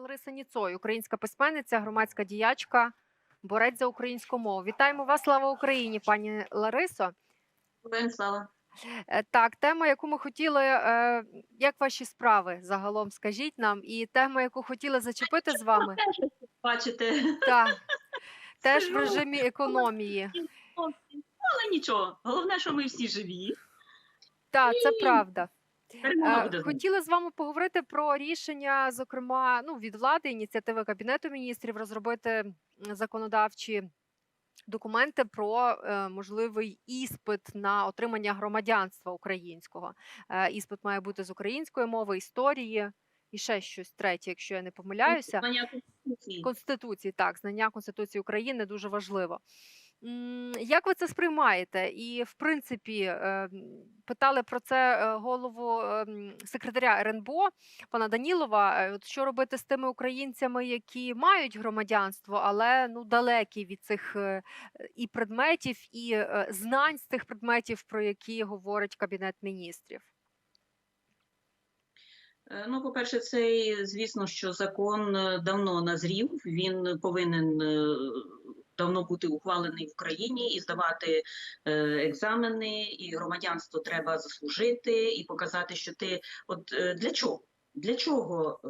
Лариса Ніцой, українська письменниця, громадська діячка, борець за українську мову. Вітаємо вас, слава Україні, пані Ларисо. Слава. Е, Так, тема, яку ми хотіли, е, як ваші справи загалом, скажіть нам, і тема, яку хотіли зачепити з вами, бачите, так, теж в режимі економії. але нічого. Головне, що ми всі живі. Так, це правда. Перемога Е, буде. з з вами поговорити про рішення, зокрема, ну від влади ініціативи кабінету міністрів розробити законодавчі документи про е, можливий іспит на отримання громадянства українського. Е, іспит має бути з української мови, історії і ще щось третє, якщо я не помиляюся. Знання Конституції. Конституції, так, знання Конституції України дуже важливо. Як ви це сприймаєте? І, в принципі, е, питали про це е, голову е, секретаря РНБО пана Данілова. От що робити з тими українцями, які мають громадянство, але ну далекі від цих і предметів, і знань з тих предметів, про які говорить кабінет міністрів? Ну, по-перше, цей, звісно, що закон давно назрів. Він повинен давно бути ухвалений в країні і здавати е, екзамени, і громадянство треба заслужити, і показати, що ти от е, для чого? Для чого е,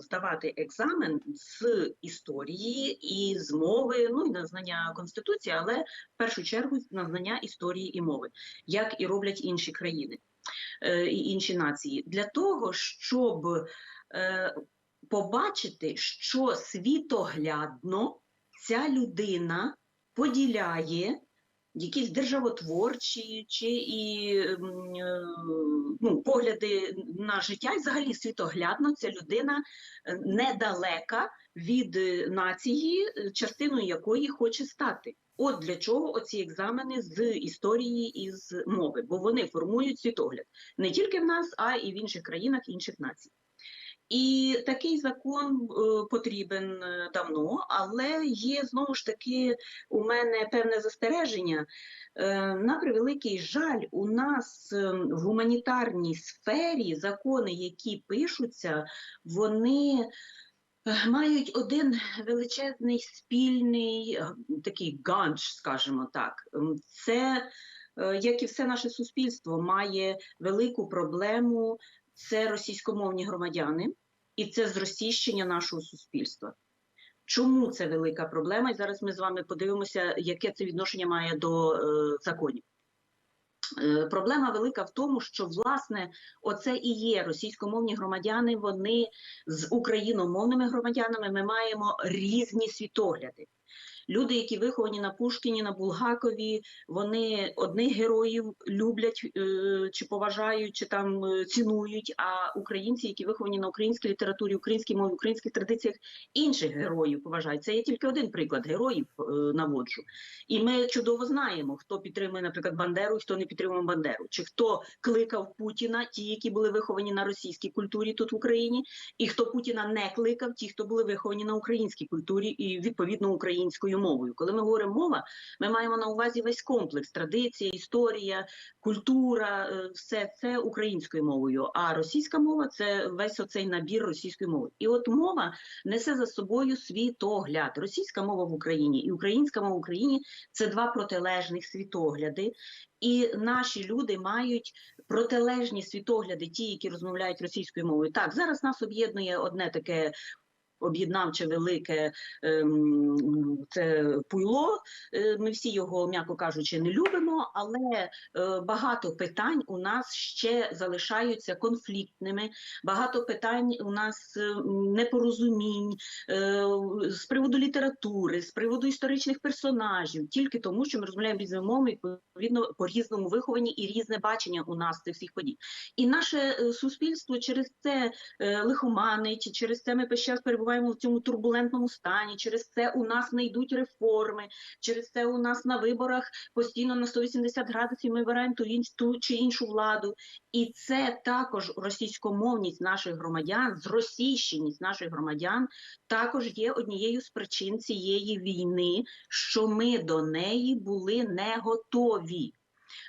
здавати екзамен з історії і з мови, ну і на знання конституції, але в першу чергу на знання історії і мови, як і роблять інші країни е, і інші нації, для того, щоб е, побачити, що світоглядно ця людина поділяє якісь державотворчі чи і е, ну, погляди на життя, і взагалі світоглядно ця людина е, недалека від е, нації, частиною якої хоче стати. От для чого оці екзамени з історії і з мови, бо вони формують світогляд не тільки в нас, а і в інших країнах, інших націй. І такий закон е, потрібен е, давно, але є знову ж таки у мене певне застереження. Е, на превеликий жаль, у нас е, в гуманітарній сфері закони, які пишуться, вони мають один величезний спільний такий ганч, скажімо так. Це, е, як і все наше суспільство, має велику проблему. Це російськомовні громадяни, і це зросійщення нашого суспільства. Чому це велика проблема? І зараз ми з вами подивимося, яке це відношення має до е, законів. Е, Проблема велика в тому, що власне оце і є російськомовні громадяни. Вони з україномовними громадянами ми маємо різні світогляди. Люди, які виховані на Пушкіні, на Булгакові, вони одних героїв люблять е, чи поважають, чи там е, цінують. А українці, які виховані на українській літературі, українській мові, українських традиціях, інших героїв поважають. Це є тільки один приклад героїв е, наводжу. І ми чудово знаємо, хто підтримує, наприклад, Бандеру, хто не підтримує Бандеру, чи хто кликав Путіна, ті, які були виховані на російській культурі тут в Україні, і хто Путіна не кликав, ті, хто були виховані на українській культурі і відповідно українською мовою. Коли ми говоримо мова, ми маємо на увазі весь комплекс традиція, історія, культура, е, все це українською мовою. А російська мова це весь оцей набір російської мови. І от мова несе за собою світогляд. Російська мова в Україні і українська мова в Україні це два протилежних світогляди. І наші люди мають протилежні світогляди, ті, які розмовляють російською мовою. Так, зараз нас об'єднує одне таке. Об'єднавче велике ем, це пуйло. Е, Ми всі його, м'яко кажучи, не любимо, але е, багато питань у нас ще залишаються конфліктними. Багато питань у нас е, непорозумінь з приводу літератури, з приводу історичних персонажів, тільки тому, що ми розмовляємо різними мовами, відповідно по різному вихованні і різне бачення у нас цих всіх подій. І наше суспільство через це лихоманить, через це ми час перебуваємо в цьому турбулентному стані, через це у нас не йдуть реформи, через це у нас на виборах постійно на 180 градусів ми вибираємо ту, ту чи іншу владу. І це також російськомовність наших громадян, зросійщеність наших громадян також є однією з причин цієї війни, що ми до неї були не готові.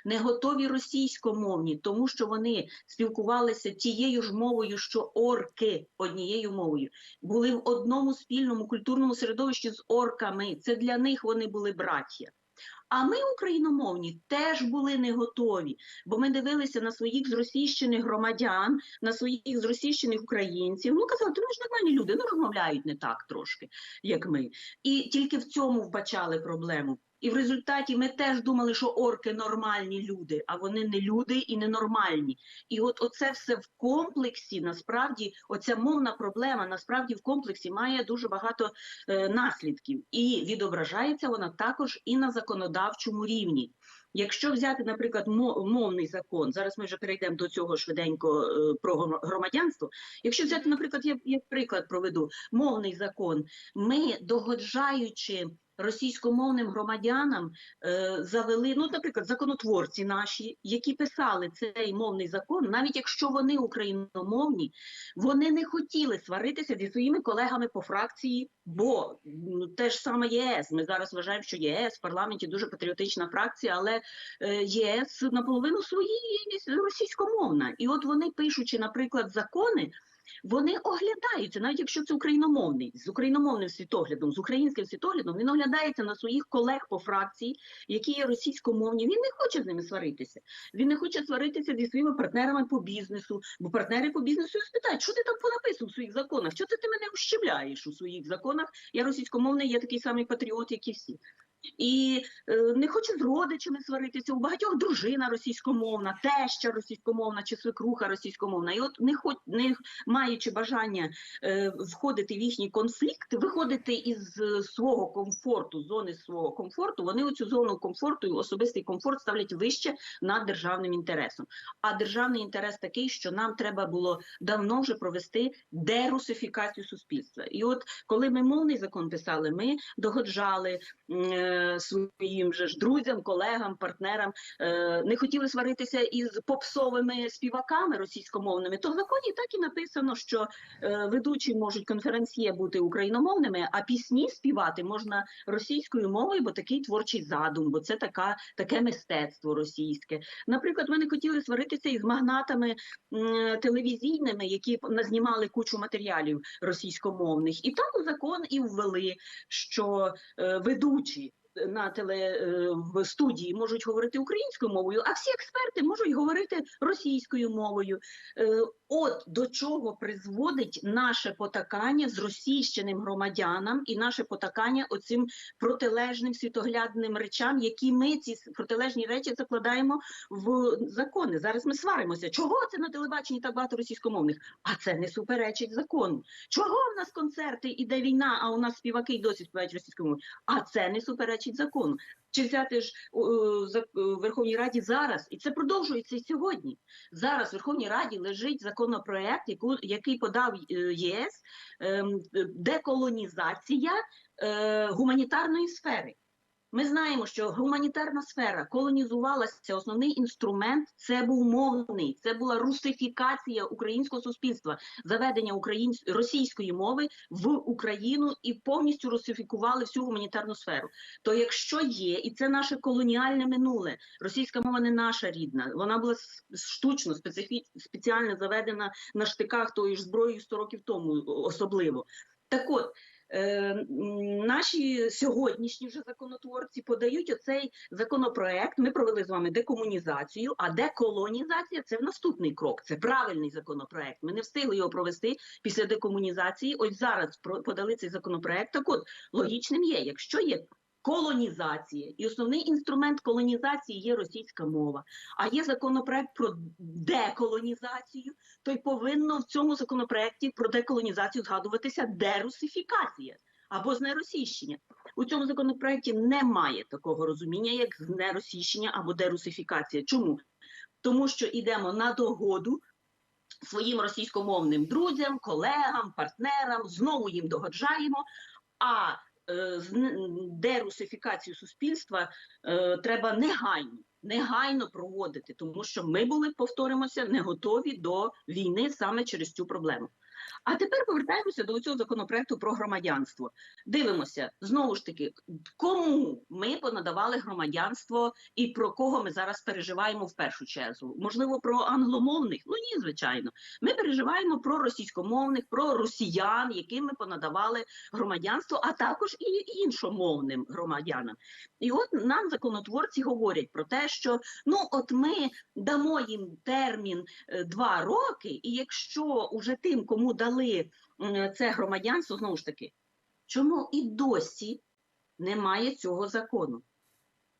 Не готові російськомовні, тому що вони спілкувалися тією ж мовою, що орки однією мовою, були в одному спільному культурному середовищі з орками. Це для них вони були браття. А ми, україномовні, теж були не готові, бо ми дивилися на своїх зросійщених громадян, на своїх зросійщених українців. Ну казали, то ми ж нормальні люди, ну розмовляють не так трошки, як ми. І тільки в цьому вбачали проблему. І в результаті ми теж думали, що орки нормальні люди, а вони не люди і не нормальні. І от оце все в комплексі, насправді, оця мовна проблема насправді в комплексі має дуже багато е, наслідків, і відображається вона також і на законодавчому рівні. Якщо взяти, наприклад, мо- мовний закон, зараз ми вже перейдемо до цього швиденько е, про громадянство. Якщо взяти, наприклад, я, я приклад проведу мовний закон, ми догоджаючи російськомовним громадянам е, завели, ну, наприклад, законотворці наші, які писали цей мовний закон, навіть якщо вони україномовні, вони не хотіли сваритися зі своїми колегами по фракції, бо ну, те ж саме ЄС. Ми зараз вважаємо, що ЄС в парламенті дуже патріотична фракція, але е, ЄС наполовину свої російськомовна. І от вони, пишучи, наприклад, закони. Вони оглядаються, навіть якщо це україномовний, з україномовним світоглядом, з українським світоглядом, він оглядається на своїх колег по фракції, які є російськомовні. Він не хоче з ними сваритися. Він не хоче сваритися зі своїми партнерами по бізнесу, бо партнери по бізнесу спитають, що ти там понаписав у своїх законах? Що це ти мене ущемляєш у своїх законах? Я російськомовний, я такий самий патріот, як і всі. І е, не хоче з родичами сваритися. У багатьох дружина російськомовна, теща російськомовна чи свекруха російськомовна. І от не хоч не маючи бажання е, входити в їхній конфлікт, виходити із е, свого комфорту, зони свого комфорту, вони оцю зону комфорту і особистий комфорт ставлять вище над державним інтересом. А державний інтерес такий, що нам треба було давно вже провести дерусифікацію суспільства. І от коли ми мовний закон писали, ми догоджали м, е, своїм же ж друзям, колегам, партнерам, е, не хотіли сваритися із попсовими співаками російськомовними, то в законі так і написано, що е, ведучі можуть конференціє бути україномовними, а пісні співати можна російською мовою, бо такий творчий задум, бо це така, таке мистецтво російське. Наприклад, ми не хотіли сваритися із магнатами м, телевізійними, які назнімали кучу матеріалів російськомовних, і так у закон і ввели, що е, ведучі на теле е, в студії можуть говорити українською мовою, а всі експерти можуть говорити російською мовою. Е, От до чого призводить наше потакання з російщеним громадянам і наше потакання оцим протилежним світоглядним речам, які ми ці протилежні речі закладаємо в закони. Зараз ми сваримося. Чого це на телебаченні так багато російськомовних? А це не суперечить закону. Чого в нас концерти іде війна, а у нас співаки й досі співають російською мовою? А це не суперечить закону. Чи взяти ж о, о, за- о, в Верховній Раді зараз, і це продовжується і сьогодні. Зараз в Верховній Раді лежить законопроект, який подав е, ЄС, ем, е, деколонізація е, гуманітарної сфери. Ми знаємо, що гуманітарна сфера колонізувалася. Основний інструмент це був мовний, це була русифікація українського суспільства, заведення українсь... російської мови в Україну і повністю русифікували всю гуманітарну сферу. То якщо є, і це наше колоніальне минуле, російська мова не наша рідна, вона була штучно, специфі... спеціально заведена на штиках тої ж зброї 100 років тому особливо. Так от. Е, Наші сьогоднішні вже законотворці подають оцей законопроект. Ми провели з вами декомунізацію, а деколонізація це наступний крок. Це правильний законопроект. Ми не встигли його провести після декомунізації. Ось зараз подали цей законопроект. Так от логічним є, якщо є колонізація, і основний інструмент колонізації є російська мова, а є законопроект про деколонізацію, то й повинно в цьому законопроекті про деколонізацію згадуватися дерусифікація або знеросійщення. У цьому законопроекті немає такого розуміння, як знеросійщення або дерусифікація. Чому? Тому що йдемо на догоду своїм російськомовним друзям, колегам, партнерам, знову їм догоджаємо. А дерусифікацію суспільства е, треба негайно, негайно проводити, тому що ми були, повторимося, не готові до війни саме через цю проблему. А тепер повертаємося до цього законопроекту про громадянство. Дивимося знову ж таки, кому ми понадавали громадянство і про кого ми зараз переживаємо в першу чергу. Можливо, про англомовних? Ну ні, звичайно. Ми переживаємо про російськомовних, про росіян, яким ми понадавали громадянство, а також і іншомовним громадянам. І от нам законотворці говорять про те, що ну от ми дамо їм термін е, два роки, і якщо уже тим, кому дали це громадянство, знову ж таки, чому і досі немає цього закону?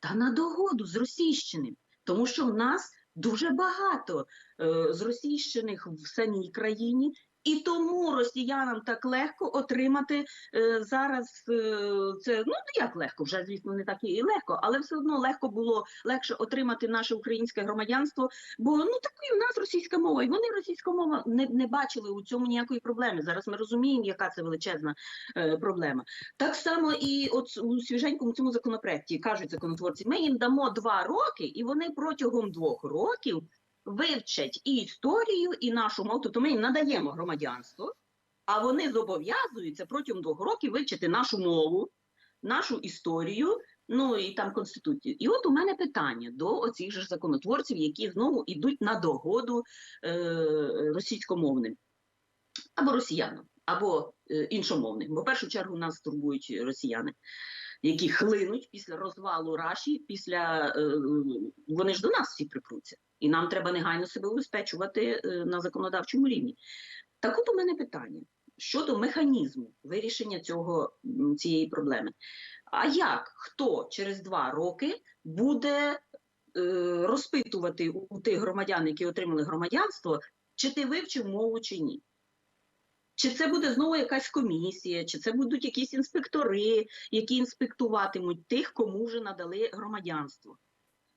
Та на догоду з російщиним, тому що в нас дуже багато е, зросійщених в самій країні, і тому росіянам так легко отримати е, зараз е, це. Ну як легко, вже звісно, не так і легко, але все одно легко було легше отримати наше українське громадянство, бо ну такою в нас російська мова, і вони російська мова не, не бачили у цьому ніякої проблеми. Зараз ми розуміємо, яка це величезна е, проблема. Так само і от у свіженькому цьому законопроекті кажуть законотворці, ми їм дамо два роки, і вони протягом двох років вивчать і історію, і нашу мову. Тобто ми їм надаємо громадянство, а вони зобов'язуються протягом двох років вивчити нашу мову, нашу історію. Ну і там конституцію. І от у мене питання до оцих же законотворців, які знову йдуть на догоду е, російськомовним або росіянам, або е, іншомовним. Бо в першу чергу нас турбують росіяни, які хлинуть після розвалу Раші, після е, вони ж до нас всі припруться, і нам треба негайно себе убезпечувати е, на законодавчому рівні. Так от у мене питання щодо механізму вирішення цього цієї проблеми. А як хто через два роки буде е, розпитувати у, тих громадян, які отримали громадянство, чи ти вивчив мову чи ні? Чи це буде знову якась комісія, чи це будуть якісь інспектори, які інспектуватимуть тих, кому вже надали громадянство?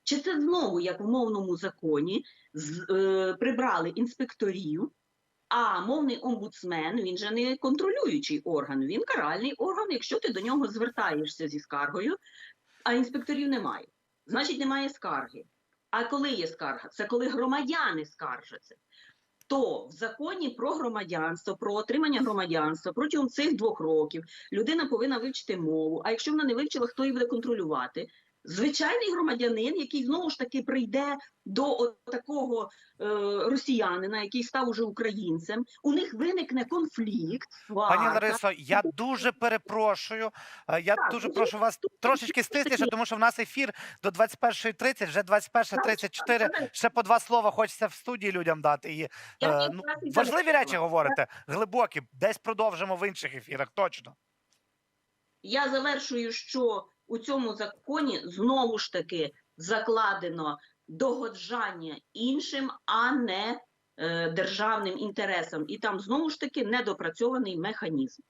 Чи це знову, як в мовному законі, з, е, прибрали інспекторів, а мовний омбудсмен він же не контролюючий орган, він каральний орган. Якщо ти до нього звертаєшся зі скаргою, а інспекторів немає, значить немає скарги. А коли є скарга? Це коли громадяни скаржаться. То в законі про громадянство, про отримання громадянства протягом цих двох років людина повинна вивчити мову. А якщо вона не вивчила, хто її буде контролювати? Звичайний громадянин, який знову ж таки прийде до такого е, росіянина, який став уже українцем, у них виникне конфлікт. Пані. Ларисо, я дуже перепрошую. Е, Я Так, дуже ну, прошу вас трошечки стисліше, тому що в нас ефір до 21.30, вже 21.34. Так, Ще по два слова хочеться в студії людям дати. І е, ну, важливі речі говорите, глибокі. Десь продовжимо в інших ефірах. Точно. Я завершую, що у цьому законі знову ж таки закладено догоджання іншим, а не е, державним інтересам. І там знову ж таки недопрацьований механізм.